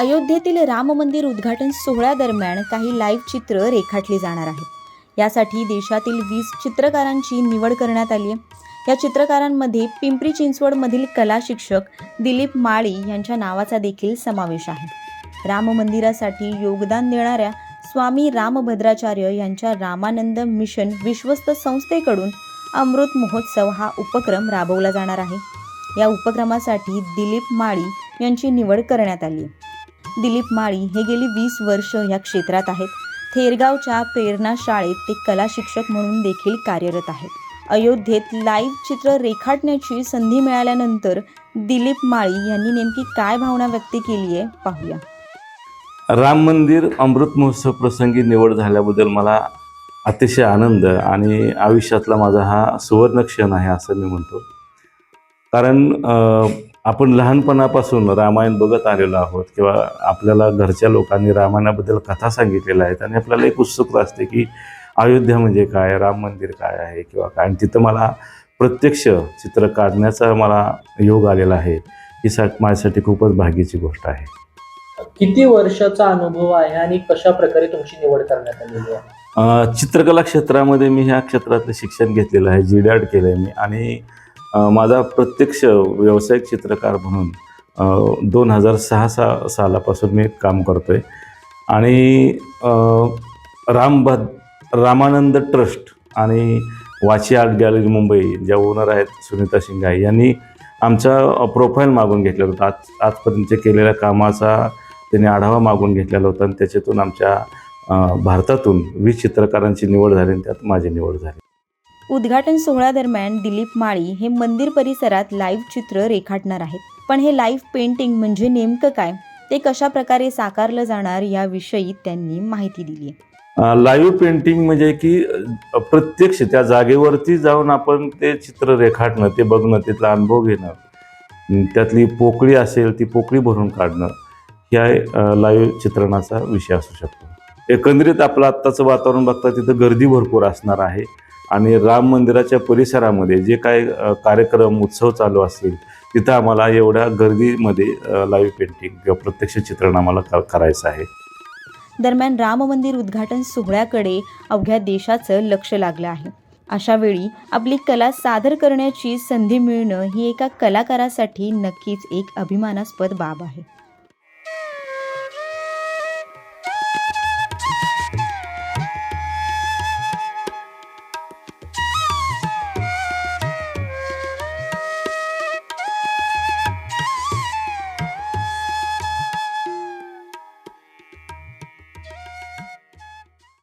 अयोध्येतील राम मंदिर उद्घाटन सोहळ्यादरम्यान काही लाईव्ह चित्र रेखाटली जाणार आहेत. यासाठी देशातील वीस चित्रकारांची निवड करण्यात आली आहे. या चित्रकारांमध्ये पिंपरी चिंचवडमधील कला शिक्षक दिलीप माळी यांच्या नावाचा देखील समावेश आहे. राम मंदिरासाठी योगदान देणाऱ्या स्वामी रामभद्राचार्य यांच्या रामानंद मिशन विश्वस्त संस्थेकडून अमृत महोत्सव हा उपक्रम राबवला जाणार आहे. या उपक्रमासाठी दिलीप माळी यांची निवड करण्यात आली आहे. दिलीप माळी हे गेली वीस वर्ष या क्षेत्रात आहेत. थेरगावच्या प्रेरणा शाळेत ते कला शिक्षक म्हणून देखील कार्यरत आहेत. अयोध्येत लाईव्ह चित्र रेखाटण्याची संधी मिळाल्यानंतर दिलीप माळी यांनी नेमकी काय भावना व्यक्त केली आहे पाहूया. राम मंदिर अमृत महोत्सव प्रसंगी निवड झाल्याबद्दल मला अतिशय आनंद आणि आयुष्यातला माझा हा सुवर्ण क्षण आहे असं मी म्हणतो. कारण आपण लहानपणापासून रामायण बघत आलेलो आहोत किंवा आपल्याला घरच्या लोकांनी रामायणाबद्दल कथा सांगितलेल्या आहेत आणि आपल्याला एक उत्सुकता असते की अयोध्या म्हणजे काय राम मंदिर काय आहे किंवा काय? आणि तिथं मला प्रत्यक्ष चित्र काढण्याचा मला योग आलेला आहे. ही सा माझ्यासाठी खूपच भाग्याची गोष्ट आहे. किती वर्षाचा अनुभव आहे आणि कशा प्रकारे तुमची निवड करण्यात आलेली आहे? चित्रकला क्षेत्रामध्ये मी ह्या क्षेत्रातलं शिक्षण घेतलेलं आहे जी डॅड केलं आहे मी. आणि माझा प्रत्यक्ष व्यावसायिक चित्रकार म्हणून दोन हजार सहा सा सालापासून मी काम करतो आहे आणि रामभद रामानंद ट्रस्ट आणि वाची आर्ट गॅलरी मुंबई ज्या ओनर आहेत सुनीता शिंगाई यांनी आमचा प्रोफाईल मागून घेतलेला होता. आज आजपर्यंत केलेल्या कामाचा त्यांनी आढावा मागून घेतलेला होता आणि त्याच्यातून आमच्या भारतातून वीस चित्रकारांची निवड झाली आणि त्यात माझी निवड झाली. उद्घाटन सोहळ्यादरम्यान दिलीप माळी हे मंदिर परिसरात लाईव्ह चित्र रेखाटणार आहेत. पण हे लाईव्ह पेंटिंग म्हणजे नेमकं काय? ते कशा प्रकारे साकारलं जाणार याविषयी त्यांनी माहिती दिली आहे. लाईव्ह पेंटिंग म्हणजे की प्रत्यक्ष त्या जागेवरती जाऊन आपण ते चित्र रेखाटणं ते बघणं तिथला अनुभव घेणं त्यातली पोकळी असेल ती पोकळी भरून काढणं ह्या लाईव्ह चित्रणाचा विषय असू शकतो. एकंदरीत आपलं आत्ताचं वातावरण बघता तिथं गर्दी भरपूर असणार आहे. आणि राम मंदिराच्या परिसरामध्ये जे काय कार्यक्रम उत्सव चालू असतील तिथं आम्हाला एवढ्या गर्दीमध्ये लाईव्ह पेंटिंग किंवा प्रत्यक्ष चित्रण आम्हाला क- करायचं आहे. दरम्यान राम मंदिर उद्घाटन सोहळ्याकडे अवघ्या देशाचं लक्ष लागलं आहे. अशा वेळी आपली कला सादर करण्याची संधी मिळणं ही एका कलाकारासाठी नक्कीच एक अभिमानास्पद बाब आहे.